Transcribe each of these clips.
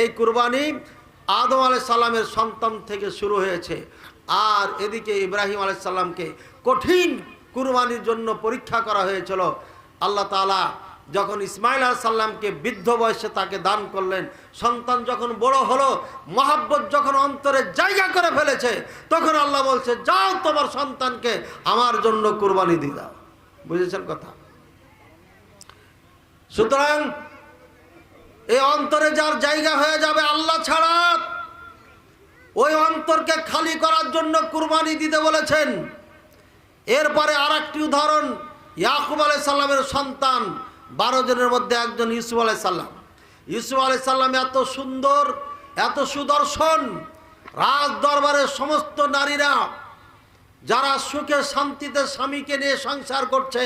এই কুরবানি আদম আলাই সাল্লামের সন্তান থেকে শুরু হয়েছে। আর এদিকে ইব্রাহিম আলাই সাল্লামকে কঠিন কুরবানির জন্য পরীক্ষা করা হয়েছিল। আল্লাহ তালা যখন ইসমাইল সাল্লামকে বৃদ্ধ বয়সে তাকে দান করলেন, সন্তান যখন বড় হলো, মহাব্বত যখন অন্তরে জায়গা করে ফেলেছে, তখন আল্লাহ বলছে, যাও তোমার সন্তানকে আমার জন্য কুরবানি দিয়ে দাও। বুঝেছেন কথা? সুতরাং এই অন্তরে যার জায়গা হয়ে যাবে আল্লাহ ছাড়া। ওই অন্তরকে খালি করার জন্য কুরবানি দিতে বলেছেন। এরপরে আর একটি উদাহরণ, ইয়াকুব আলাই সাল্লামের সন্তান, বারো জনের মধ্যে একজন ইউসুফ আলাই সাল্লাম ইউসুফ আলাই সাল্লাম এত সুন্দর, এত সুদর্শন, রাজ দরবারের সমস্ত নারীরা, যারা সুখে শান্তিতে স্বামীকে নিয়ে সংসার করছে,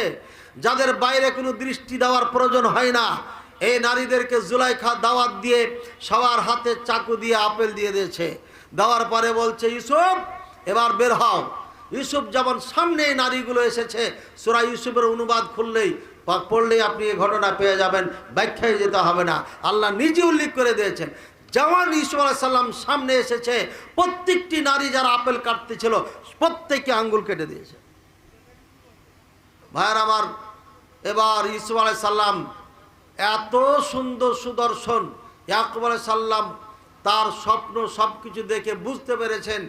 যাদের বাইরে কোনো দৃষ্টি দেওয়ার প্রয়োজন হয় না। এই নারীদেরকে জুলাইখা দাওয়াত দিয়ে সবার হাতে চাকু দিয়ে আপেল দিয়ে দিয়েছে। দেওয়ার পরে বলছে, ইউসুফ, এবার বের হও। ইউসুফ যেমন সামনে এই নারীগুলো এসেছে, সুরা ইউসুফের অনুবাদ খুললেই পড়লেই আপনি এই ঘটনা পেয়ে যাবেন, ব্যাখ্যায় যেতে হবে না। আল্লাহ নিজে উল্লেখ করে দিয়েছেন, যেমন ইসু সাল্লাম সামনে এসেছে, প্রত্যেকটি নারী যারা আপেল কাটতেছিল, প্রত্যেককে আঙ্গুল কেটে দিয়েছে। ভাইয়ার আমার, এবার ইসু সাল্লাম এত সুন্দর সুদর্শন ইয়াকুব সাল্লাম তার স্বপ্ন সব কিছু দেখে বুঝতে পেরেছেন।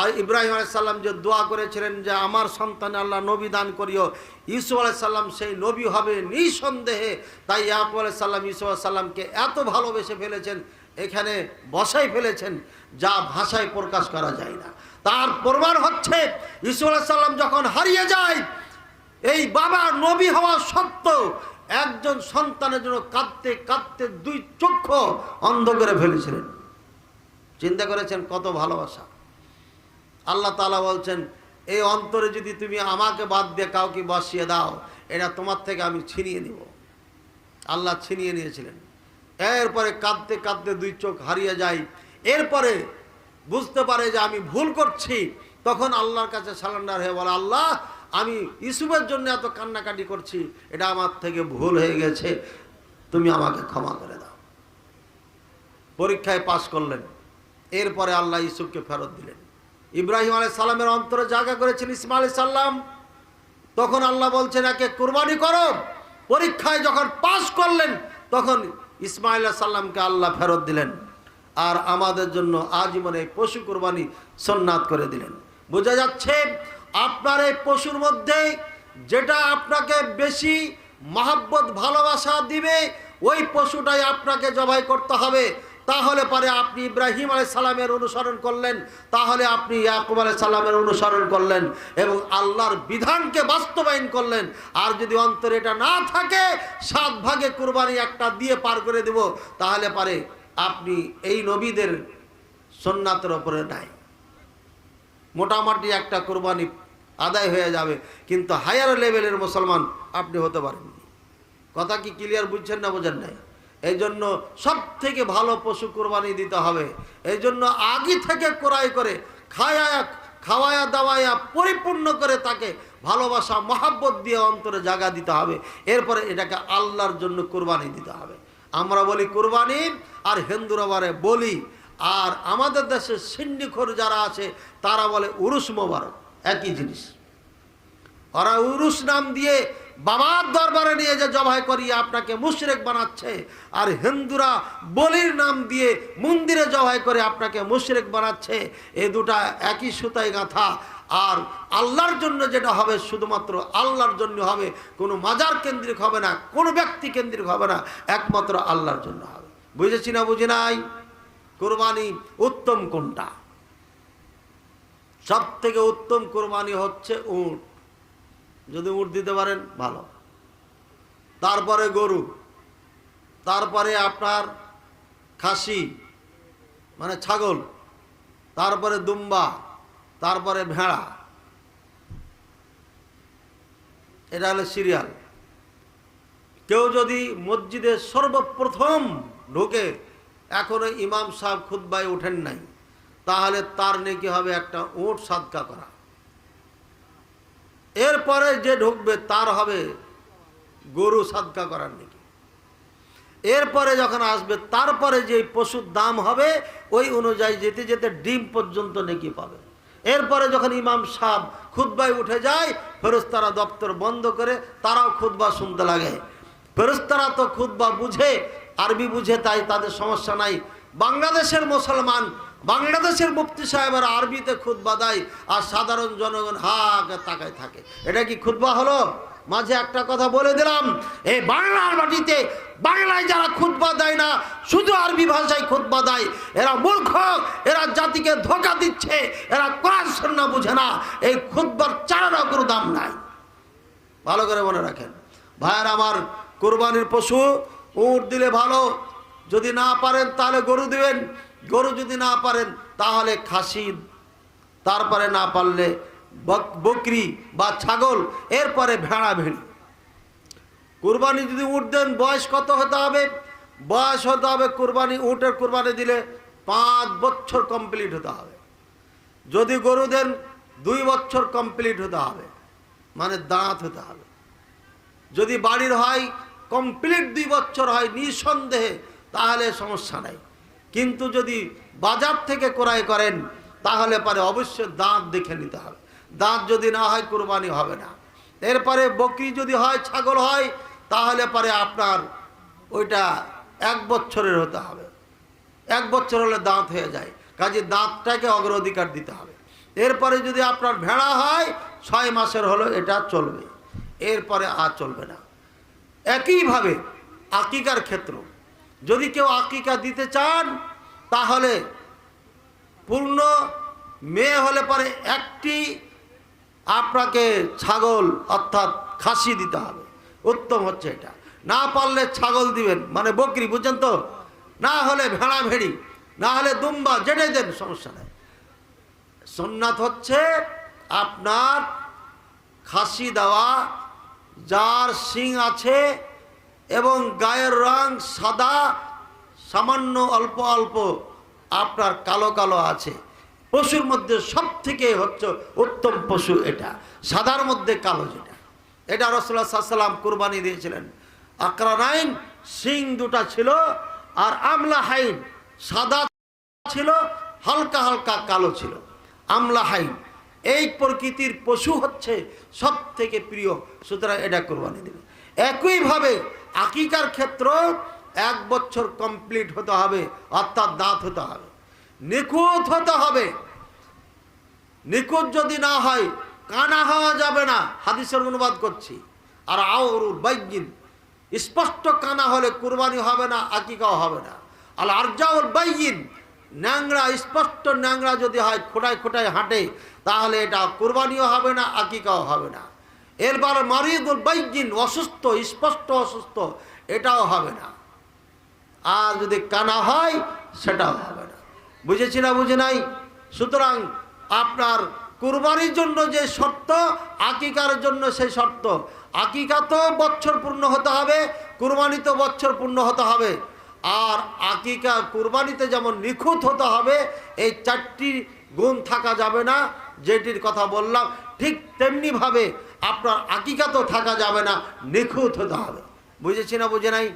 আর ইব্রাহিম আলাইসাল্লাম যে দোয়া করেছিলেন যে, আমার সন্তান আল্লাহ নবী দান করিও। ইসু আলাইসাল্লাম সেই নবী হবে নিঃসন্দেহে। তাই ইয়াকুব আলাইসাল্লাম ইসু সাল্লামকে এত ভালোবেসে ফেলেছেন, এখানে বসাই ফেলেছেন, যা ভাষায় প্রকাশ করা যায় না। তার প্রমাণ হচ্ছে ইসু আলাইসাল্লাম যখন হারিয়ে যায়, এই বাবা নবী হওয়া সত্ত্বেও একজন সন্তানের জন্য কাঁদতে কাঁদতে দুই চক্ষু অন্ধ করে ফেলেছিলেন। চিন্তা করেছেন, কত ভালোবাসা। আল্লাহ তালা বলছেন, এই অন্তরে যদি তুমি আমাকে বাদ দিয়ে কাউকে বসিয়ে দাও, এটা তোমার থেকে আমি ছিনিয়ে নিব। আল্লাহ ছিনিয়ে নিয়েছিলেন। এরপরে কাঁদতে কাঁদতে দুই চোখ হারিয়ে যায়। এরপরে বুঝতে পারে যে আমি ভুল করছি। তখন আল্লাহর কাছে সালান্ডার হয়ে বলে, আল্লাহ আমি ইসুফের জন্য এত কান্নাকাটি করছি, এটা আমার থেকে ভুল হয়ে গেছে। তুমি আমাকে ক্ষমা করে দাও। পরীক্ষায় পাশ করলেন। এরপরে আল্লাহ ইসুফকে ফেরত দিলেন। ইব্রাহিম আলাই সাল্লামের অন্তরে জায়গা করেছেন ইসমা আলাই সাল্লাম তখন আল্লাহ বলছেন, একে কোরবানি করো। পরীক্ষায় যখন পাশ করলেন, তখন ইসমাইল সাল্লামকে আল্লাহ ফেরত দিলেন। আর আমাদের জন্য আজীবনে পশু কোরবানি সন্ন্যাত করে দিলেন। বোঝা যাচ্ছে আপনার এই পশুর মধ্যে যেটা আপনাকে বেশি মহাব্বত, ভালোবাসা দিবে, ওই পশুটাই আপনাকে জবাই করতে হবে। তাহলে পরে আপনি ইব্রাহিম আলাই সালামের অনুসরণ করলেন, তাহলে আপনি ইয়াকুব আলাই সালামের অনুসরণ করলেন এবং আল্লাহর বিধানকে বাস্তবায়ন করলেন। আর যদি অন্তরে এটা না থাকে, সাত ভাগে কুরবানি একটা দিয়ে পার করে দেব, তাহলে পারে আপনি এই নবীদের সন্ন্যাতের ওপরে নাই। মোটামুটি একটা কোরবানি আদায় হয়ে যাবে। কিন্তু হায়ার লেভেলের মুসলমান আপনি হতে পারেন কথা কি ক্লিয়ার বুঝছেন না বোঝেন নাই? এই জন্য সব থেকে ভালো পশু কোরবানি দিতে হবে। এই জন্য আগে থেকে ক্রয় করে খায়া, খাওয়ায়া, দাওয়ায়া পরিপূর্ণ করে তাকে ভালোবাসা, মহাব্বত দিয়ে অন্তরে জায়গা দিতে হবে। এরপরে এটাকে আল্লাহর জন্য কোরবানি দিতে হবে। আমরা বলি কোরবানি আর হিন্দুরা বলে বলি। আর আমাদের দেশে সিন্ডিখোর যারা আছে, তারা বলে উরুস মোবারক। একই জিনিস। ওরা উরুস নাম দিয়ে বাবার দরবারে নিয়ে যে জবাই করিয়ে আপনাকে মুশরেক বানাচ্ছে, আর হিন্দুরা বলির নাম দিয়ে মন্দিরে জবাই করে আপনাকে মুশরেক বানাচ্ছে, এ দুটা একই সুতায় গাঁথা। আর আল্লাহর জন্য যেটা হবে, শুধুমাত্র আল্লাহর জন্য হবে, কোনো মাজার কেন্দ্রিক হবে না, কোনো ব্যক্তি কেন্দ্রিক হবে না, একমাত্র আল্লাহর জন্য হবে। বুঝেছি না বুঝি নাই? কোরবানি উত্তম কোনটা? সব থেকে উত্তম কোরবানি হচ্ছে উট। যদি উট দিতে পারেন, ভালো। তারপরে গরু। তারপরে আপনার খাসি মানে ছাগল। তারপরে দুম্বা। তারপরে ভেড়া। এটা হলো সিরিয়াল। কেউ যদি মসজিদে সর্বপ্রথম ঢুকে, এখনও ইমাম সাহেব খুদ্বায় ওঠেন নাই। তাহলে তার নেকি হবে একটা ওট সাদকা করা। এরপরে যে ঢুকবে তার হবে গরু সাদকা করার নাকি। এরপরে যখন আসবে, তারপরে যে পশুর দাম হবে, ওই অনুযায়ী যেতে যেতে ডিম পর্যন্ত নেকি পাবে। এরপরে যখন ইমাম সাহ খুদ্বায় উঠে যায় ফেরস্তারা দপ্তর বন্ধ করে তারাও খুদ্া শুনতে লাগে। ফেরস্তারা তো খুদ্া বুঝে, আরবি বুঝে, তাই তাদের সমস্যা নাই। বাংলাদেশের মুসলমান বাংলাদেশের মুফতি সাহেবের আরবিতে খুদ্া দেয় আর সাধারণ জনগণ হাকে তাকায় থাকে। এটা কি খুদ্া হলো? মাঝে একটা কথা বলে দিলাম, এই বাংলার মাটিতে বাংলায় যারা খুতবা দেয় না, শুধু আরবি ভাষায় খুতবা দেয়, এরা মূর্খ, এরা জাতিকে ধোকা দিচ্ছে, এরা কোরআন সন্না বুঝে না, এই খুতবার চারানা কোনো দাম নাই। ভালো করে মনে রাখেন। ভাইয়ের আমার কোরবানির পশু, উঁট দিলে ভালো, যদি না পারেন তাহলে গরু দিবেন। গরু যদি না পারেন, তাহলে খাসি, তারপরে না পারলে বক- বকরি বা ছাগল, এরপরে ভেড়া ভেড়ি কুরবানি যদি উঠ দেন, বয়স কত হতে হবে? বয়স হতে হবে কুরবানি, উটের কুরবানি দিলে পাঁচ বছর কমপ্লিট হতে হবে। যদি গরু দেন, দুই বছর কমপ্লিট হতে হবে। মানে দাঁত হতে হবে। যদি বাড়ির হয়, কমপ্লিট দুই বছর হয় নিঃসন্দেহে, তাহলে সমস্যা নাই। কিন্তু যদি বাজার থেকে ক্রয় করেন, তাহলে পরে অবশ্যই দাঁত দেখে নিতে হবে। দাঁত যদি না হয়, কুরবানি হবে না। এরপরে বকরি যদি হয়, ছাগল হয়, তাহলে পরে আপনার ওইটা এক বছরের হতে হবে। এক বছর হলে দাঁত হয়ে যায়। কাজে দাঁতটাকে অগ্রাধিকার দিতে হবে। এরপরে যদি আপনার ভেড়া হয়, ছয় মাসের হলো এটা চলবে। এরপরে আর চলবে না। একইভাবে আকিকার ক্ষেত্র। যদি কেউ আকিকা দিতে চান, তাহলে পূর্ণ মেয়ে হলে পরে একটি আপনাকে ছাগল, অর্থাৎ খাসি দিতে হবে। উত্তম হচ্ছে এটা। না পারলে ছাগল দিবেন মানে বকরি, বুঝছেন তো? না হলে ভেড়া ভেড়ি না হলে দুম্বা, যেটাই দেন, সমস্যা নেই। সোননাথ হচ্ছে আপনার খাসি দেওয়া, যার শিং আছে এবং গায়ের রং সাদা, সামান্য অল্প অল্প, আপনার কালো কালো আছে। পশুর মধ্যে সব থেকে হচ্ছে উত্তম পশু এটা। সাদার মধ্যে কালো যেটা। এটা রসুল্লাহ সাল্লাম কুরবানি দিয়েছিলেন। আকরানাইন, শিং দুটা ছিল আর আমলা হাইন সাদা ছিল, হালকা হালকা কালো ছিল। আমলা হাইন এই প্রকৃতির পশু হচ্ছে সব থেকে প্রিয়, সুতরাং এটা কোরবানি দেবে একইভাবে আকিকার ক্ষেত্র এক বছর কমপ্লিট হতে হবে, অর্থাৎ দাঁত হতে হবে। নিখুঁত হতে হবে। নিখুঁত যদি না হয়, কানা হওয়া যাবে না, হাদিসের অনুবাদ করছি। আর আউরুল বাইজিন স্পষ্ট কানা হলে কুরবানি হবে না, আকিকাও হবে না। আর আরজাউল বাইজিন ন্যাংরা স্পষ্ট ন্যাংরা যদি হয়, খোটায় খোটায় হাঁটে, তাহলে এটা কুরবানিও হবে না, আকিকাও হবে না। এরপর মারিদুল বাইজিন অসুস্থ, স্পষ্ট অসুস্থ, এটাও হবে না। আর যদি কানা হয়, সেটাও হবে না। বুঝেছি না বুঝে নাই? সুতরাং আপনার কুরবানির জন্য যে শর্ত, আকিকার জন্য সেই শর্ত। আকিকা তো বছর পূর্ণ হতে হবে, কুরবানি তো বছর পূর্ণ হতে হবে। আর আকিকা কুরবানিতে যেমন নিখুঁত হতে হবে, এই চারটি গুণ থাকা যাবে না, যেটির কথা বললাম, ঠিক তেমনিভাবে আপনার আকিকা তো থাকা যাবে না নিখুঁত হতে হবে। বুঝেছি না বুঝে নাই?